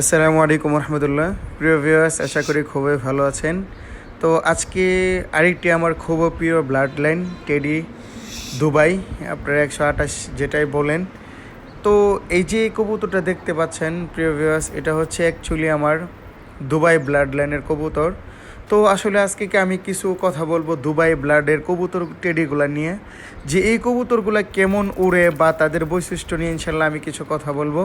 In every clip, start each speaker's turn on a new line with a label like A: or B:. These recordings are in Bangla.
A: আসসালামু আলাইকুম রহমতুল্লাহ। প্রিয় ভিউয়ার্স আশা করি খুবই ভালো আছেন। তো আজকে আরেকটি আমার খুব প্রিয় ব্লাড লাইন টেডি দুবাই আপনারা একশো আঠাশ যেটাই বলেন। তো এই যে কবুতরটা দেখতে পাচ্ছেন, প্রিয় ভিউয়ার্স এটা হচ্ছে অ্যাকচুয়ালি আমার দুবাই ব্লাড লাইনের কবুতর। তো আসলে আজকে কি আমি কিছু কথা বলব দুবাই ব্লাডের কবুতর টেডিগুলা নিয়ে? যে এই কবুতরগুলা কেমন উড়ে বা তাদের বৈশিষ্ট্য নিয়ে ইনশাল্লাহ আমি কিছু কথা বলব।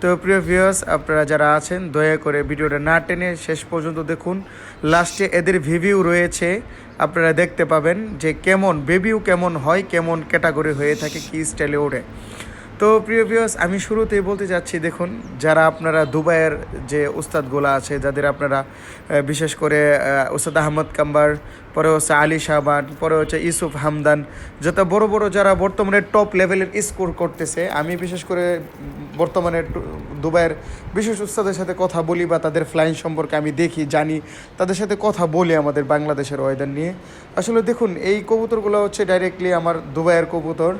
A: তো প্রিয় ভিউয়ার্স আপনারা যারা আছেন, দয়া করে ভিডিওটা না টেনে শেষ পর্যন্ত দেখুন। লাস্টে এদের ভিভিউ রয়েছে। আপনারা দেখতে পাবেন যে কেমন বেবিউ কেমন হয়, কেমন ক্যাটাগরি হয়ে থাকে, কী স্টাইলে ওড়ে। তো প্রিয় ভিউয়ার্স আমি শুরুতেই বলতে চাচ্ছি দেখুন যারা আপনারা দুবাইয়ের যে উস্তাদগুলো আছে যাদের আপনারা বিশেষ করে আহ, উস্তাদ আহমদ কাম্বার পরে হচ্ছে আলী শাহবান পরে হচ্ছে ইউসুফ হামদান যত বড় বড় যারা বর্তমানে টপ লেভেলের স্কোর করতেছে আমি বিশেষ করে বর্তমানে দুবাইয়ের বিশেষ উস্তাদের সাথে কথা বলি বা তাদের ফ্লাইং সম্পর্কে আমি দেখি জানি তাদের সাথে কথা বলি আমাদের বাংলাদেশের ওয়েদার নিয়ে। আসলে দেখুন এই কবুতরগুলো হচ্ছে ডাইরেক্টলি আমার দুবাইয়ের কবুতর।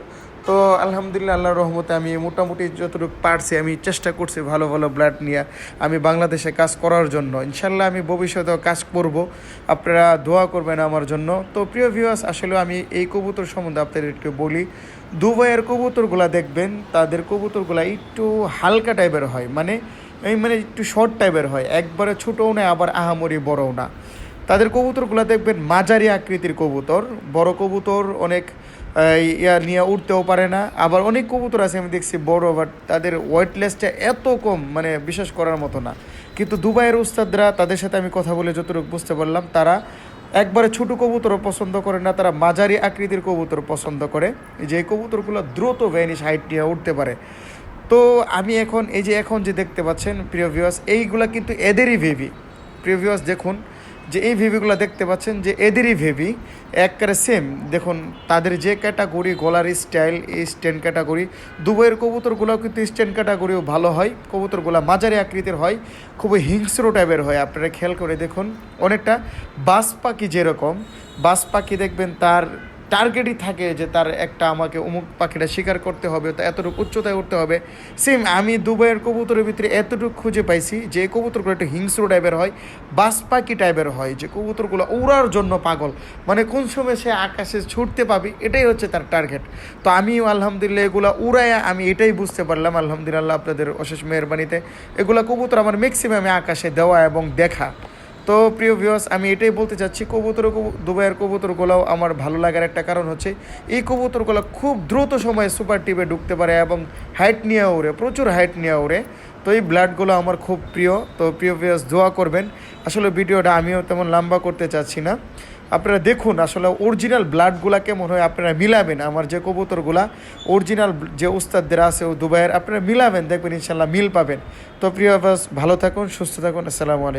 A: তো আলহামদুলিল্লাহ, আল্লাহর রহমতে আমি মোটামুটি যতটুকু পারছি, আমি চেষ্টা করছি ভালো ভালো ব্লাড নিয়ে আমি বাংলাদেশে কাজ করার জন্য। ইনশাল্লাহ আমি ভবিষ্যতেও কাজ করব। আপনারা দোয়া করবেন আমার জন্য। তো প্রিয় ভিউয়ার্স আসলে আমি এই কবুতর সম্বন্ধে আপনাদের একটু বলি। দুবাইয়ের কবুতরগুলা দেখবেন, তাদের কবুতরগুলা একটু হালকা টাইপের হয়। মানে এই মানে একটু শর্ট টাইপের হয়। একবারে ছোটও না আবার আহামরি বড়ও না। তাদের কবুতরগুলো দেখবেন মাঝারি আকৃতির কবুতর, বড় কবুতর, অনেক ইয়া নিয়ে উঠতেও পারে না। আবার অনেক কবুতর আছে, আমি দেখছি বড় বাট তাদের ওয়েটলেসটা এত কম মানে বিশ্বাস করার মতো না। কিন্তু দুবাইয়ের উস্তাদরা, তাদের সাথে আমি কথা বলে যতটুকু বুঝতে পারলাম, তারা একবারে ছোট কবুতরও পছন্দ করে না, তারা মাঝারি আকৃতির কবুতর পছন্দ করে। যে কবুতরগুলো দ্রুত ভ্যানিশ হাইট নিয়ে উঠতে পারে। তো আমি এখন, এই যে এখন যে দেখতে পাচ্ছেন, প্রিয় ভিউয়ার্স এইগুলা কিন্তু এদেরই ভেবি প্রিয় ভিউয়ার্স দেখুন যে এই ভেবিগুলো দেখতে পাচ্ছেন, যে এদেরই ভেবি একবারে সেম দেখুন, তাদের যে ক্যাটাগরি গলার স্টাইল স্ট্যান্ড ক্যাটাগরি দুবাইয়ের কবুতরগুলোও কিন্তু স্ট্যান্ড ক্যাটাগরিও ভালো হয়। কবুতরগুলো মাঝারি আকৃতির হয়, খুবই হিংস্র টাইপের হয়। আপনারা খেয়াল করে দেখুন, অনেকটা বাস পাখি যেরকম, বাস পাখি দেখবেন তার টার্গেটই থাকে যে তার একটা আমাকে অমুক পাখিটা শিকার করতে হবে, তো এতটুকু উচ্চতায় উঠতে হবে। সেম আমি দুবাইয়ের কবুতরের ভিতরে এতটুকু খুঁজে পাইছি যে কবুতরগুলো একটু হিংস্র টাইপের হয় বাস পাখি টাইপের হয়, যে কবুতরগুলো উড়ার জন্য পাগল। মানে কোন সময় সে আকাশে ছুটতে পাবি, এটাই হচ্ছে তার টার্গেট তো আমিও আলহামদুলিল্লাহ এগুলো উড়ায় আমি এটাই বুঝতে পারলাম। আলহামদুলিল্লাহ আপনাদের অশেষ মেহরবানিতে। এগুলো কবুতর আমার ম্যাক্সিমামে আকাশে দেওয়া এবং দেখা। তো প্রিয় ভিউয়ার্স আমি এটাই বলতে চাচ্ছি, কবুতর, কবু- দুবাইয়ের কবুতরগুলোও আমার ভালো লাগার একটা কারণ হচ্ছে, এই কবুতরগুলো খুব দ্রুত সময়ে সুপার টিপে ঢুকতে পারে এবং হাইট নিয়ে ওড়ে প্রচুর হাইট নিয়ে ওড়ে তো এই ব্লাডগুলো আমার খুব প্রিয়। তো প্রিয় ভিউয়ার্স দোয়া করবেন। আসলে ভিডিওটা আমিও তেমন লম্বা করতে চাচ্ছি না। আপনারা দেখুন, আসলে অরিজিনাল ব্লাডগুলা কেমন হয়, আপনারা মিলাবেন। আমার যে কবুতরগুলা অরিজিনাল যে উস্তাদদের আছে ও দুবাইয়ের, আপনারা মিলাবেন, দেখবেন ইনশাল্লাহ মিল পাবেন। তো প্রিয় ভালো থাকুন, সুস্থ থাকুন, আসসালামু আলাইকুম।